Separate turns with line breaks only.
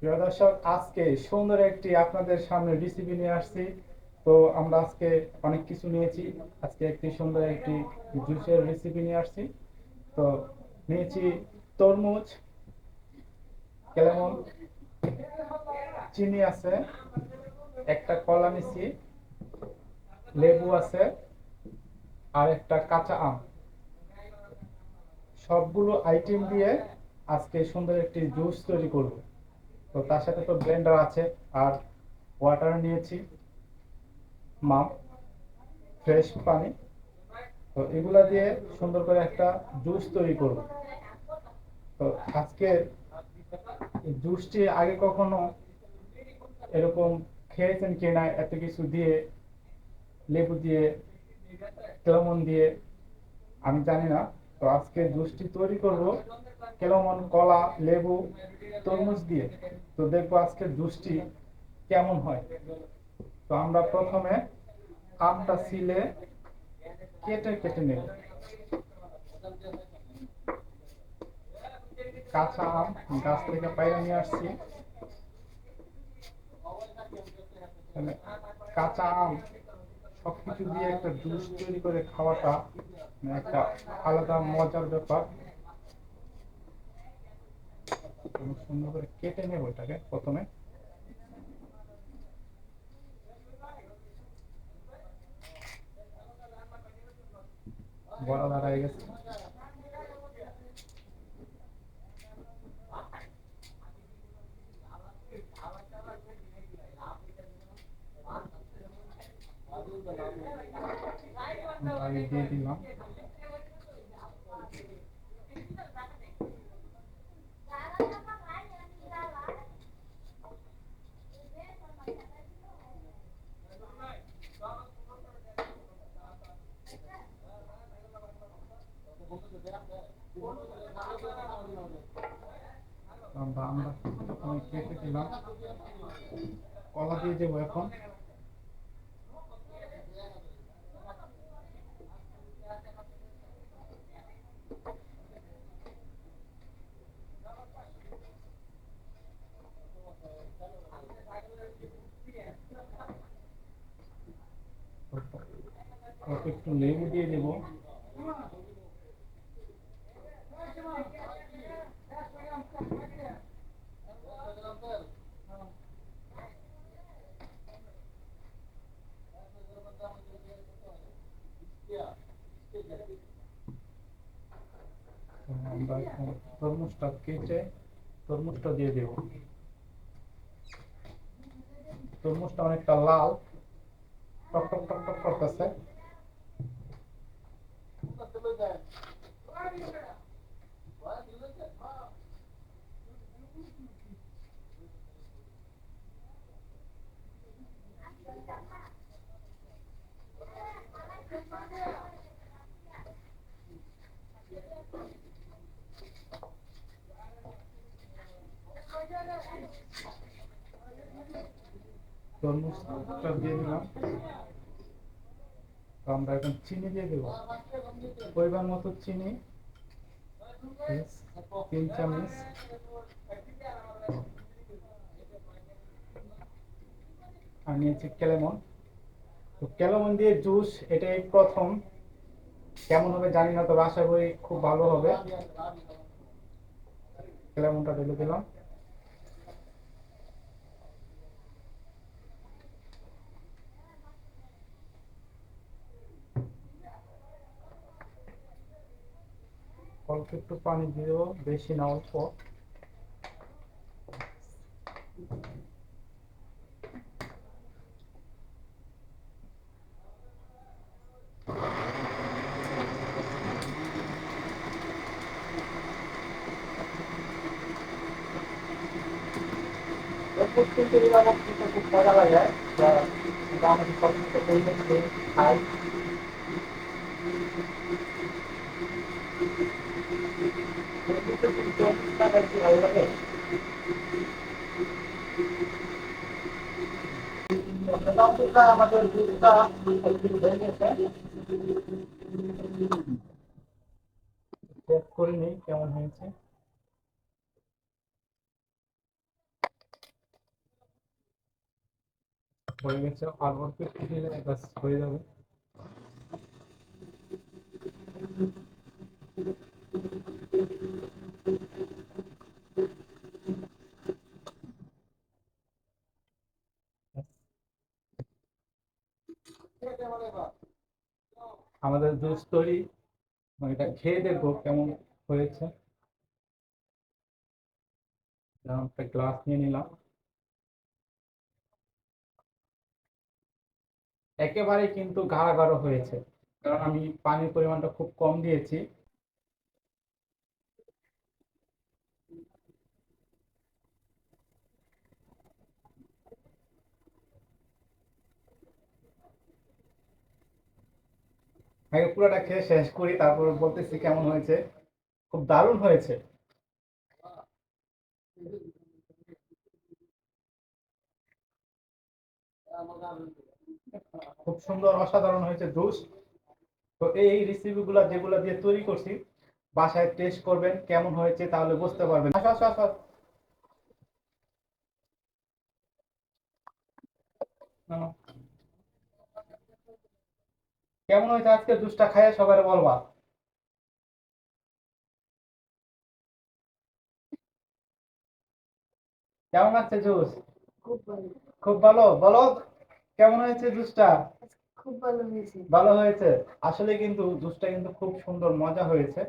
প্রিয় দর্শক, আজকে সুন্দর একটি আপনাদের সামনে রেসিপি নিয়ে আসছি। তো আমরা আজকে অনেক কিছু নিয়েছি। আজকে একটি সুন্দর একটি জুসের রেসিপি নিয়ে আসছি। তো নিয়েছি তরমুজ, কেমন? চিনি আছে, একটা কলা নিছি লেবু আছে, আর একটা কাঁচা আম। সবগুলো আইটেম দিয়ে আজকে সুন্দর একটি জুস তৈরি করব। তো তার সাথে তো ব্লেন্ডার আছে আর ওয়াটার নিয়েছি, মাপ ফ্রেশ পানি। তো এগুলা দিয়ে সুন্দর করে একটা জুস তৈরি করব। তো আজকে জুসটি আগে কখনো এরকম খেয়েছেন কিনা, এত কিছু দিয়ে, লেবু দিয়ে কেলমন দিয়ে, আমি জানি না। তো আজকে জুসটি তৈরি করব। কেলমন, কলা, লেবু, তরমুজ দিয়ে। তো দেখব আজকে জুসটি কেমন হয়। তো আমরা প্রথমে আমটা ছিলে কেটে কেটে নেব। কাঁচা আম গাছ থেকে পাইরে নিয়ে আসছি। কাঁচা আম সবকিছু দিয়ে একটা জুস তৈরি করে খাওয়াটা মানে একটা আলাদা মজার ব্যাপার। আমি সুন্দর করে কেটে নেব এটাকে প্রথমে। বড় দাঁড়ায় গেছে। দিয়ে দিলাম। আমরা আমরা প্রথমে কেটে দিলাম কলা দিয়ে দেবো এখন। অল্প একটু লেবু দিয়ে দেবো। আমরা এখন তরমুজটা কেটে তরমুজটা দিয়ে দেব তরমুজটা অনেকটা লাল টক টক টক টক করতেছে তরমুজটা দিয়ে দিলাম। তো আমরা এখন চিনি দিয়ে দেবো। পরিমাণ মতো চিনি তিন চামচ। নিয়েছি তো দিয়ে জুস, এটাই প্রথম। কেমন হবে জানি না, তবে আশা করি খুব ভালো হবে। কেলেমনটা ঢেলে দিলাম। অল্প একটু পানি দিয়ে বেশি না অল্প। খুব মজা লাগে আমাদের সব আমাদের দুধটা একটু ভেঙেছে চেক করে নিই হয়ে গেছে হয়ে যাবে। আমাদের জুস তৈরি মানে এটা খেয়ে দেখব কেমন হয়েছে। একটা গ্লাস নিয়ে নিলাম। একেবারে কিন্তু গাঢ় গাঢ় হয়েছে। কারণ আমি পানির পরিমাণটা খুব কম দিয়েছি। আগে পুরোটা খেয়ে শেষ করি, তারপর বলতেছি কেমন হয়েছে? খুব দারুণ হয়েছে। খুব সুন্দর, অসাধারণ হয়েছে জুস তো এই রেসিপিগুলো যেগুলো দিয়ে তৈরি করছি, বাসায় টেস্ট করবেন, কেমন হয়েছে তাহলে বুঝতে পারবেন। আসো আসো আসো। কেমন হয়েছে আজকে জুসটা খাইয়া সবাই বলবা? কেমন লাগছে জুস?
খুব ভালো।
খুব ভালো? বলো কেমন হয়েছে জুসটা?
খুব ভালো হয়েছে।
ভালো হয়েছে? আসলে কিন্তু জুসটা কিন্তু খুব সুন্দর মজা হয়েছে।